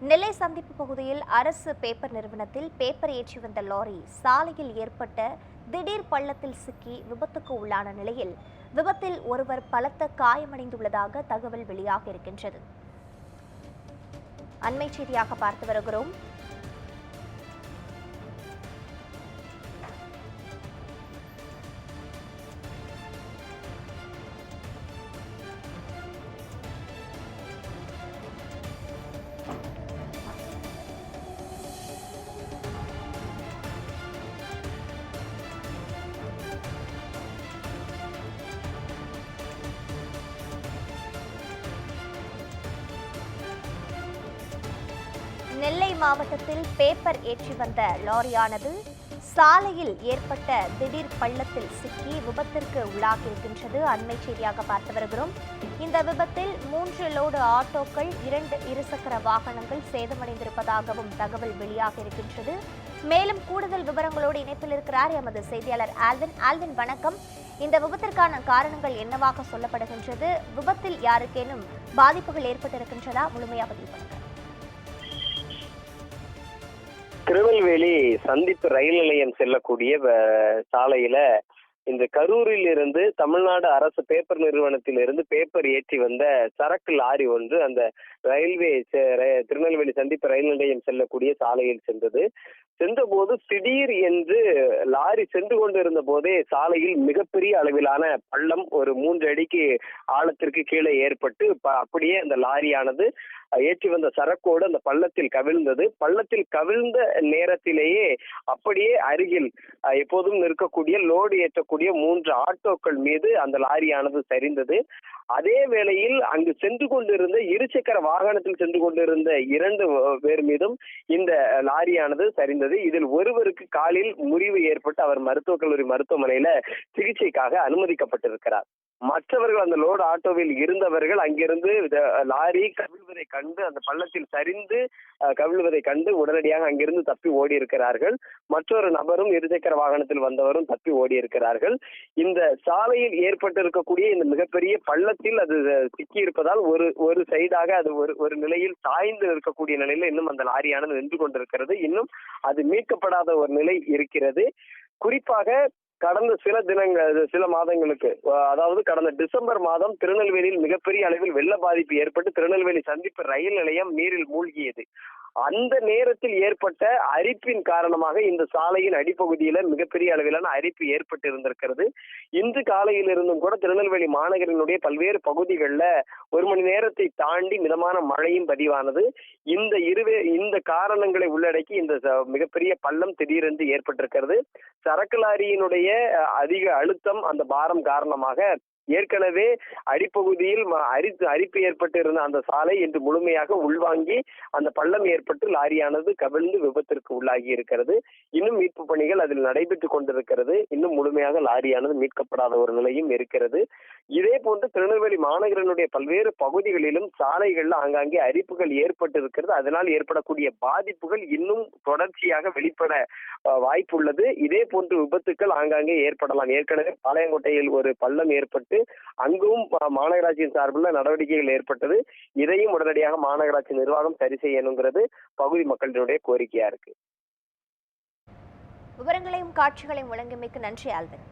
நெல்லை சந்திப்பு பகுதியில் அரசு பேப்பர் நிறுவனத்தில் பேப்பர் ஏற்றி வந்த லாரி சாலையில் ஏற்பட்ட திடீர் பள்ளத்தில் சிக்கி விபத்துக்கு உள்ளான நிலையில் விபத்தில் ஒருவர் பலத்த காயமடைந்துள்ளதாக தகவல் வெளியாக இருக்கின்றது. அண்மை செய்தியாக பார்த்து வருகிறோம். நெல்லை மாவட்டத்தில் பேப்பர் ஏற்றி வந்த லாரியானது சாலையில் ஏற்பட்ட திடீர் பள்ளத்தில் சிக்கி விபத்திற்கு உள்ளாகியிருக்கின்றது. அண்மை செய்தியாக பார்த்து வருகிறோம். இந்த விபத்தில் மூன்று லோடு ஆட்டோக்கள் இரண்டு இருசக்கர வாகனங்கள் சேதமடைந்திருப்பதாகவும் தகவல் வெளியாக இருக்கின்றது. மேலும் கூடுதல் விவரங்களோடு இணைப்பில் இருக்கிறார் எமது செய்தியாளர் ஆல்வின். ஆல்வின் வணக்கம். இந்த விபத்திற்கான காரணங்கள் என்னவாக சொல்லப்படுகின்றது? விபத்தில் யாருக்கேனும் பாதிப்புகள் ஏற்பட்டிருக்கின்றதா? முழுமையாக பதிவு சந்திப்பு ரயில் நிலையம் செல்லக்கூடிய சாலையில இந்த கரூரில் இருந்து தமிழ்நாடு அரசு பேப்பர் நிறுவனத்திலிருந்து பேப்பர் ஏற்றி வந்த சரக்கு லாரி ஒன்று அந்த ரயில்வே செ- திருநெல்வேலி சந்திப்பு ரயில் நிலையம் செல்லக்கூடிய சாலையில் சென்றது. சென்றபோது திடீர் என்று லாரி சென்று கொண்டிருந்த போதே சாலையில் மிகப்பெரிய அளவிலான பள்ளம் ஒரு மூன்று அடிக்கு ஆழத்திற்கு கீழே ஏற்பட்டு ப- அப்படியே அந்த லாரியானது ஏற்றி வந்த சரக்கோடு அந்த பள்ளத்தில் கவிழ்ந்தது. பள்ளத்தில் கவிழ்ந்த நேரத்திலேயே அப்படியே அருகில் எப்போதும் நிற்கக்கூடிய லோடு ஏற்றக்கூடிய மூன்று ஆட்டோக்கள் மீது அந்த லாரியானது சரிந்தது. அதே வேளையில் அங்கு சென்று கொண்டிருந்த இருசக்கர வாகனத்தில் சென்று கொண்டிருந்த இரண்டு பேர் மீதும் இந்த லாரியானது சரிந்தது. இதில் ஒருவருக்கு காலில் முறிவு ஏற்பட்டு அவர் மருத்துவக் கல்லூரி மருத்துவமனையில சிகிச்சைக்காக அனுமதிக்கப்பட்டிருக்கிறார். மற்றவர்கள் அந்த லோடு ஆட்டோவில் இருந்தவர்கள் அங்கிருந்து லாரி கவிழ்வதை கண்டு அந்த பள்ளத்தில் சரிந்து அஹ், கவிழ்வதை கண்டு உடனடியாக அங்கிருந்து தப்பி ஓடி இருக்கிறார்கள் மற்றொரு நபரும் இருசக்கர வாகனத்தில் வந்தவரும் தப்பி ஓடி இருக்கிறார்கள் இந்த சாலையில் ஏற்பட்டிருக்கக்கூடிய இந்த மிகப்பெரிய பள்ளத்தில் அது சிக்கி இருப்பதால் ஒரு ஒரு சைடாக அது ஒரு ஒரு நிலையில் சாய்ந்து இருக்கக்கூடிய நிலையில் இன்னும் அந்த லாரியானது நின்று கொண்டிருக்கிறது. இன்னும் அது மீட்கப்படாத ஒரு நிலை இருக்கிறது. குறிப்பாக கடந்த சில தினங்கள் சில மாதங்களுக்கு அதாவது கடந்த டிசம்பர் மாதம் திருநெல்வேலியில் மிகப்பெரிய அளவில் வெள்ள பாதிப்பு ஏற்பட்டு திருநெல்வேலி சந்திப்பு ரயில் நிலையம் நீரில் மூழ்கியது. அந்த நேரத்தில் ஏற்பட்ட அரிப்பின் காரணமாக இந்த சாலையின் அடிப்பகுதியில மிகப்பெரிய அளவிலான அரிப்பு ஏற்பட்டு இருந்திருக்கிறது இன்று காலையில் இருந்தும் கூட திருநெல்வேலி மாநகரினுடைய பல்வேறு பகுதிகளில் ஒரு மணி நேரத்தை தாண்டி மிதமான மழையும் பதிவானது. இந்த இருவே இந்த காரணங்களை உள்ளடக்கி இந்த ச- மிகப்பெரிய பள்ளம் திடீரென்று ஏற்பட்டிருக்கிறது. சரக்கு லாரியினுடைய அதிக அழுத்தம் அந்த பாரம் காரணமாக ஏற்கனவே அடிப்பகுதியில் ம- அரித்து அரிப்பு ஏற்பட்டு இருந்த அந்த சாலை இன்று முழுமையாக உள்வாங்கி அந்த பள்ளம் ஏற்பட்டு லாரியானது கவிழ்ந்து விபத்திற்கு உள்ளாகி இருக்கிறது. இன்னும் மீட்பு பணிகள் அதில் நடைபெற்றுக் கொண்டிருக்கிறது. இன்னும் முழுமையாக லாரியானது மீட்கப்படாத ஒரு நிலையும் இருக்கிறது. இதே போன்று திருநெல்வேலி மாநகரனுடைய பல்வேறு பகுதிகளிலும் சாலைகள்ல ஆங்காங்கே அரிப்புகள் ஏற்பட்டு இருக்கிறது அதனால் ஏற்படக்கூடிய பாதிப்புகள் இன்னும் தொடர்ச்சியாக வெளிப்பட வாய்ப்புள்ளது. இதே போன்று விபத்துக்கள் ஆங்காங்கே ஏற்படலாம். ஏற்கனவே பாளையங்கோட்டையில் ஒரு பள்ளம் ஏற்பட்டு அங்கும் மாநகராட்சியின் சார்பில் நடவடிக்கைகள் ஏற்பட்டது. இதையும் உடனடியாக மாநகராட்சி நிர்வாகம் சரி செய்யணுங்கிறது. பகுதி மக்களுடைய கோரிக்கையா இருக்கு. விவரங்களையும் காட்சிகளையும் வழங்கியமைக்கு நன்றி ஆல்வின்.